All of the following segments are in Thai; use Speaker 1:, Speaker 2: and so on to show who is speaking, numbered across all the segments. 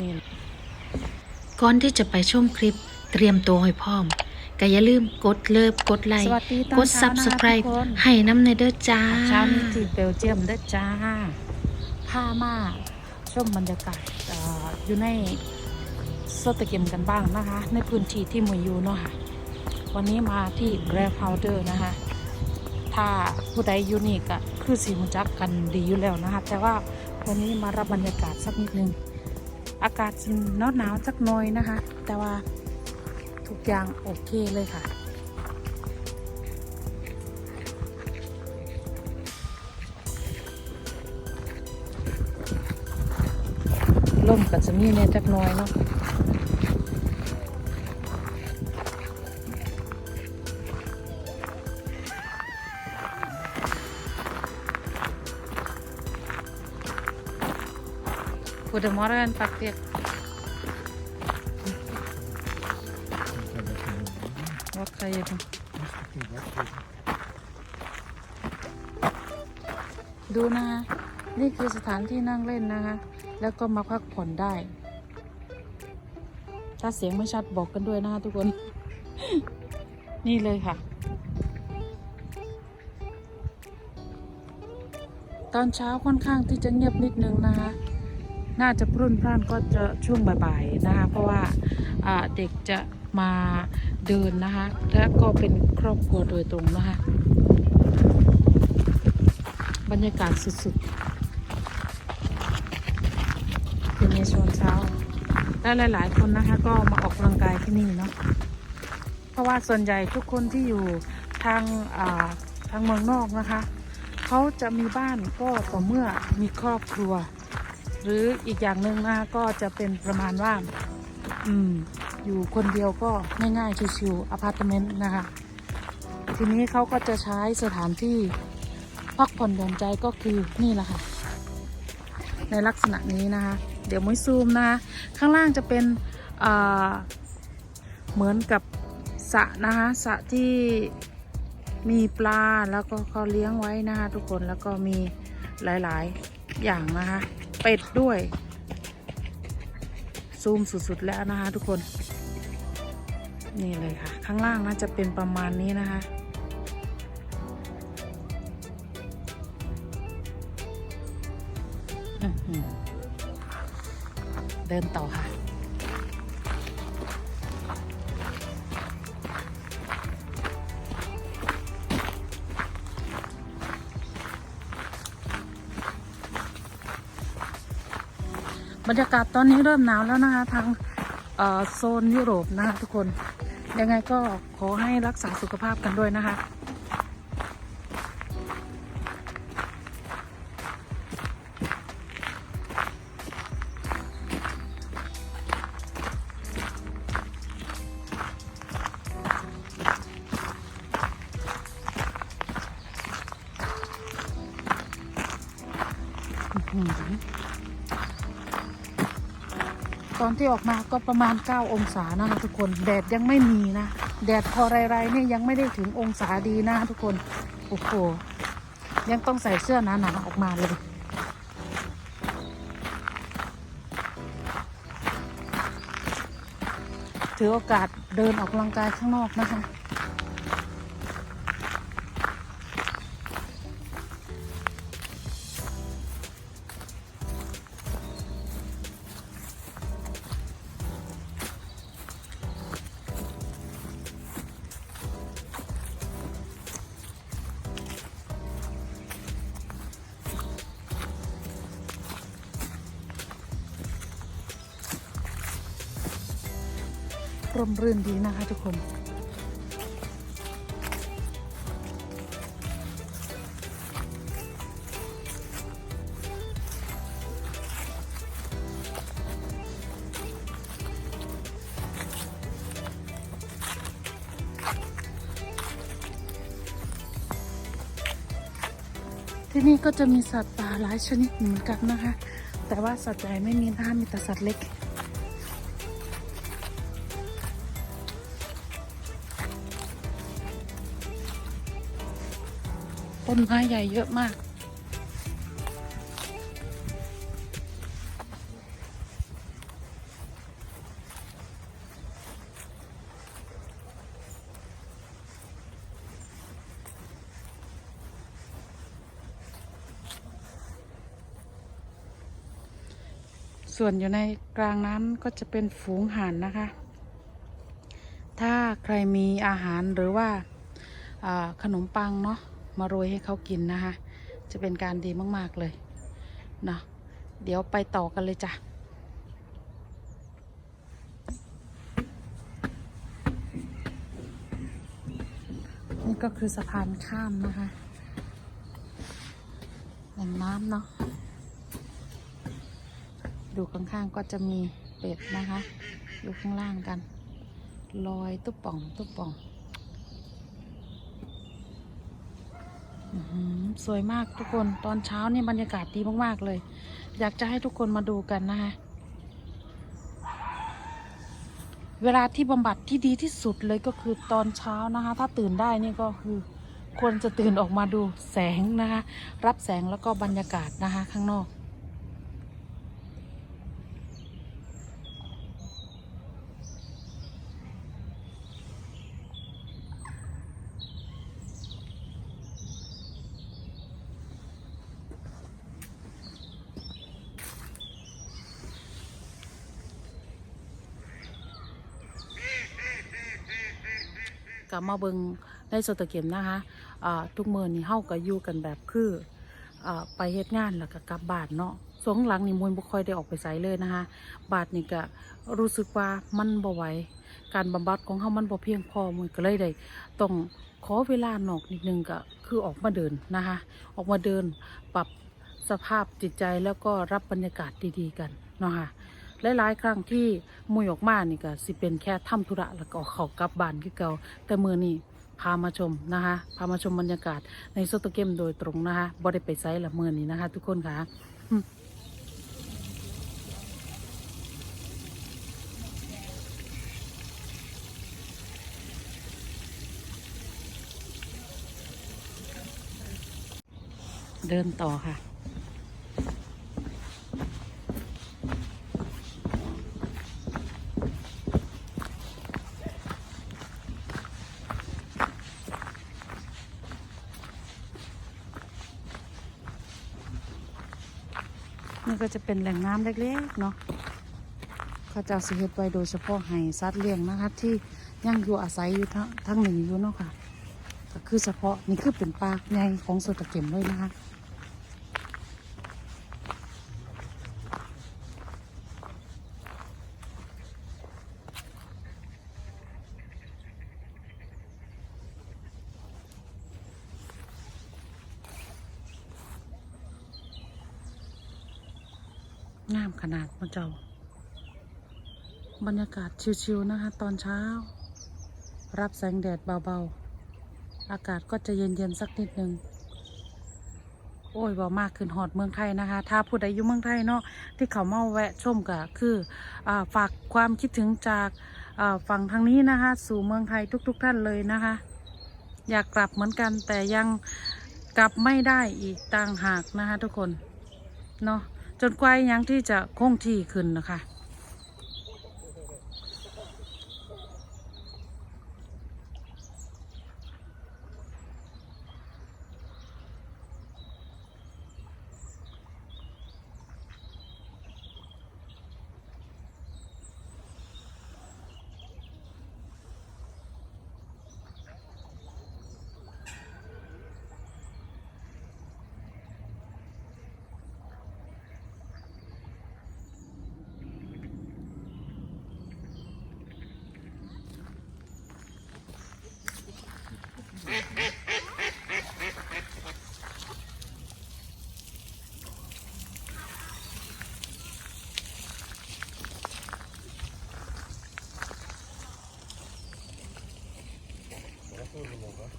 Speaker 1: นี่ก่อนที่จะไปชมคลิปเตรียมตัวให้พร้อมก็อย่าลืมกดเลิฟกดไล
Speaker 2: ส
Speaker 1: ค์
Speaker 2: วัสดีตอน
Speaker 1: กด
Speaker 2: เช้านะคะ
Speaker 1: subscribe
Speaker 2: ทุกคน
Speaker 1: ให้น้ำในเด้อจ้า
Speaker 2: เช้านี้ที่เบลเจียมเด้อจ้าพามาชมบรรยากาศเอ่ออยู่ในสตะเกียมกันบ้างนะคะ ในพื้นที่ที่หมวยอยู่เนาะค่ะ วันนี้มาที่แกรฟ h าวเดอร์นะคะ ถ้าผู้ใดอยู่นี่ก็คือสีมุจักกันดีอยู่แล้วนะคะ แต่ว่าวันนี้มารับบรรยากาศสักนิดนึง อากาศหนาวหนาวจักหน่อยนะคะ แต่ว่าทุกอย่างโอเคเลยค่ะล่มก็จะมีในจักหน้อยเนาะ กูเดมอร์กันปักเตียกวัดใครอยู่ดูนะคะนี่คือสถานที่นั่งเล่นนะคะ แล้วก็มาพักผ่อนได้ ถ้าเสียงไม่ชัดบอกกันด้วยนะคะทุกคน นี่เลยค่ะ ตอนเช้าค่อนข้างที่จะเงียบนิดนึงนะคะ น่าจะพรุ่นพร่านก็จะช่วงบ่ายๆนะคะเพราะว่าอ่าเด็กจะมาเดินนะคะและก็เป็นครอบครัวโดยตรงนะคะบรรยากาศสุดๆเป็นในช่วงเช้า และหลาย ๆ คนนะคะก็มาออกกำลังกายที่นี่เนาะเพราะว่าส่วนใหญ่ทุกคนที่อยู่ทางอ่าทางเมืองนอกนะคะ เขาจะมีบ้านก็ต่อเมื่อมีครอบครัว หรืออีกอย่างหนึ่งนะคะก็จะเป็นประมาณว่า อืม อยู่คนเดียวก็ง่ายๆชิวๆอพาร์ตเมนต์นะคะ ทีนี้เขาก็จะใช้สถานที่พักผ่อนหย่อนใจก็คือนี่แหละค่ะ ในลักษณะนี้นะคะ เดี๋ยวมุ้ยซูมนะคะข้างล่างจะเป็นเหมือนกับสระนะคะสระที่มีปลาแล้วก็เขาเลี้ยงไว้นะคะทุกคนแล้วก็มีหลายๆอย่างนะคะ เป็ดด้วย ซูมสุดๆแล้วนะคะทุกคน นี่เลยค่ะ ข้างล่างน่าจะเป็นประมาณนี้นะคะ เดินต่อค่ะ บรรยากาศตอนนี้เริ่มหนาวแล้วนะคะ ทางโซนยุโรปนะคะทุกคน ยังไงก็ขอให้รักษาสุขภาพกันด้วยนะคะ ตอนที่ออกมาก็ประมาณ 9 องศานะคะทุกคนแดดยังไม่มีนะแดดพอไรๆเนี่ยยังไม่ได้ถึงองศาดีนะทุกคนโอ้โหยังต้องใส่เสื้อหนาๆออกมาเลยถือโอกาสเดินออกกำลังกายข้างนอกนะคะ ร่มรื่นดีนะคะทุกคนที่นี่ก็จะมีสัตว์ป่าหลายชนิดเหมือนกันนะคะ แต่ว่าสัตว์ใหญ่ไม่มีนะคะมีแต่สัตว์เล็ก ต้นไม้ใหญ่เยอะมาก ส่วนอยู่ในกลางนั้นก็จะเป็นฝูงห่านนะคะ ถ้าใครมีอาหารหรือว่าขนมปังเนาะ มาโรยให้เขากินนะคะ จะเป็นการดีมากๆเลยเนาะเดี๋ยวไปต่อกันเลยจ้ะนี่ก็คือสะพานข้ามนะคะแหล่งน้ำเนาะดูข้างๆก็จะมีเป็ดนะคะ อยู่ข้างล่างกัน ลอยตุ๊บป่อง ตุ๊บป่องอื้อหือ สวยมากทุกคนตอนเช้านี่บรรยากาศดีมาก ๆ เลย อยากจะให้ทุกคนมาดูกันนะคะ เวลาที่บำบัดที่ดีที่สุดเลยก็คือตอนเช้านะคะ ถ้าตื่นได้นี่ก็คือควรจะตื่นออกมาดูแสงนะคะ รับแสงแล้วก็บรรยากาศนะคะข้างนอก กลับมาเบิงในสตเกมนะคะทุกเมื่อนี่เฮาก็อยู่กันแบบคืออไปเฮ็ดงานแล้วก็กลับบ้านเนาะสวงหลังนี่มวยบ่ค่อยได้ออกไปไสเลยนะคะ บาดนี่ก็รู้สึกว่ามันบ่ไหวการบำบัดของเฮามันบ่เพียงพอมวยก็เลยได้ต้องขอเวลานอกนิดนึงก็คือออกมาเดินนะคะ ออกมาเดินปรับสภาพจิตใจแล้วก็รับบรรยากาศดีๆกันเนาะค่ะ หลายๆครั้งที่มุยออกมานี่ก็สิเป็นแค่ทำธุระแล้วก็เขากลับบ้านคือเก่าแต่มือนี่พามาชมนะคะพามาชมบรรยากาศในโซโตเกมโดยตรงนะคะบ่ได้ไปไซส์ละมือนี้นะคะ ทุกคนค่ะเดินต่อค่ะ จะเป็นแหล่งน้ำเล็กๆเนาะเขาจะสิเฮ็ดไว้โดยเฉพาะให้สัตว์เลี้ยงนะคะที่ยังอยู่อาศัยอยู่ทั้งทั้งหนึ่งอยู่เนาะค่ะก็คือเฉพาะนี่คือเป็นปลาใหญ่ของสุตะเก็มเลยนะคะ งามขนาดพระเจ้า บรรยากาศชิวๆนะคะ ตอนเช้า รับแสงแดดเบาๆ อากาศก็จะเย็นๆสักนิดนึงโอ้ยบ่มากขึ้นหอดเมืองไทยนะคะ ถ้าผู้ใดอยู่เมืองไทยเนาะที่เขาเมาแวะชมก็คืออฝากความคิดถึงจากฝั่งทางนี้นะคะ สู่เมืองไทยทุก ๆ ท่านเลยนะคะ อยากกลับเหมือนกันแต่ยังกลับไม่ได้อีกต่างหากนะคะทุกคนเนาะ จนกว่ายังที่จะคงที่ขึ้นนะคะ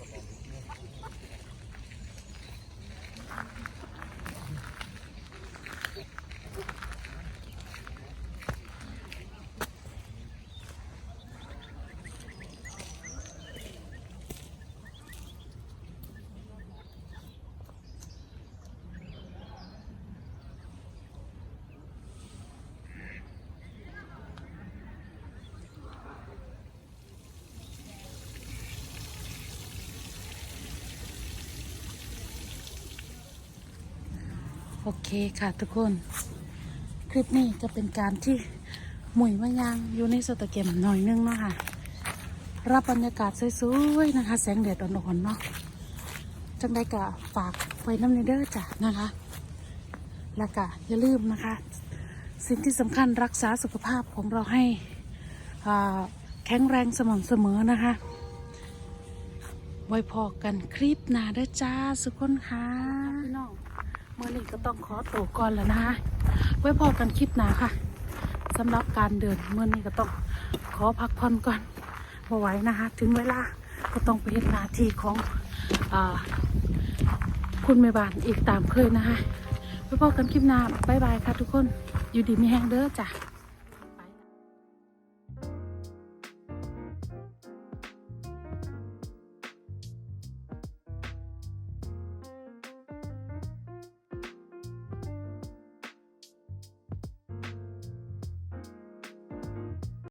Speaker 2: alcohol. โอเคค่ะทุกคน คลิปนี้จะเป็นการที่หมุยมะยางอยู่ในสตะเกียมหน่อยนึงเนาะค่ะ รับบรรยากาศสวยๆนะคะ แสงแดดอ่อนๆเนาะจังได้กะฝากไว้น้ำในเด้อจ้ะนะคะ แล้วก็อย่าลืมนะคะ สิ่งที่สำคัญรักษาสุขภาพของเราให้แข็งแรงสม่ำเสมอนะคะ ไว้พอกันคลิปหน้าเด้อจ้าสุกคนค่ะพี่น้อง เมื่อนี้ก็ต้องขอตัวก่อนแล้วนะคะไว้พอกันคลิปหน้าค่ะสำหรับการเดินเมื่อนี้ก็ต้องขอพักผ่อนก่อนมาไหวนะคะ ถึงเวลาก็ต้องไปเห็นหน้าที่ของอคุณแม่บ้านอีกตามเคยนะคะไว้พอกันคลิปหน้าบ๊ายบายค่ะทุกคนอยู่ดีมีแห้งเด้อจ้ะ